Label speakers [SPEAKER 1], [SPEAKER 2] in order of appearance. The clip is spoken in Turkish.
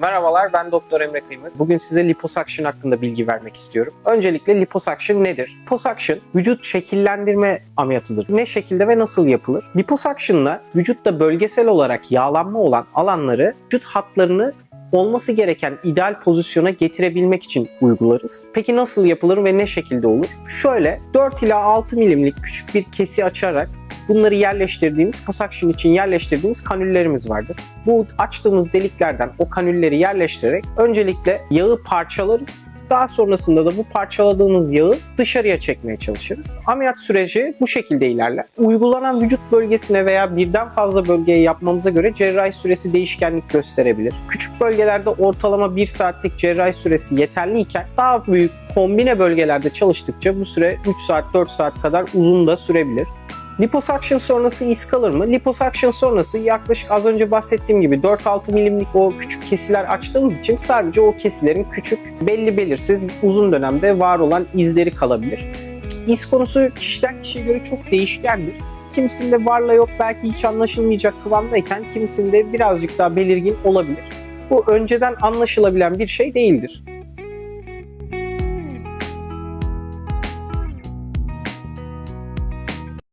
[SPEAKER 1] Merhabalar ben Doktor Emre Kıymık. Bugün size liposuction hakkında bilgi vermek istiyorum. Öncelikle liposuction nedir? Liposuction vücut şekillendirme ameliyatıdır. Ne şekilde ve nasıl yapılır? Liposuction'la vücutta bölgesel olarak yağlanma olan alanları vücut hatlarını olması gereken ideal pozisyona getirebilmek için uygularız. Peki nasıl yapılır ve ne şekilde olur? Şöyle 4 ila 6 milimlik küçük bir kesi açarak bunları yerleştirdiğimiz, liposuction için yerleştirdiğimiz kanüllerimiz vardır. Bu açtığımız deliklerden o kanülleri yerleştirerek öncelikle yağı parçalarız. Daha sonrasında da bu parçaladığımız yağı dışarıya çekmeye çalışırız. Ameliyat süreci bu şekilde ilerler. Uygulanan vücut bölgesine veya birden fazla bölgeye yapmamıza göre cerrahi süresi değişkenlik gösterebilir. Küçük bölgelerde ortalama 1 saatlik cerrahi süresi yeterliyken daha büyük kombine bölgelerde çalıştıkça bu süre 3 saat 4 saat kadar uzun da sürebilir. Liposuction sonrası iz kalır mı? Liposuction sonrası yaklaşık az önce bahsettiğim gibi 4-6 milimlik o küçük kesiler açtığımız için sadece o kesilerin küçük, belli belirsiz, uzun dönemde var olan izleri kalabilir. İz konusu kişiden kişiye göre çok değişkendir. Kimisinde varla yok belki hiç anlaşılmayacak kıvamdayken kimisinde birazcık daha belirgin olabilir. Bu önceden anlaşılabilen bir şey değildir.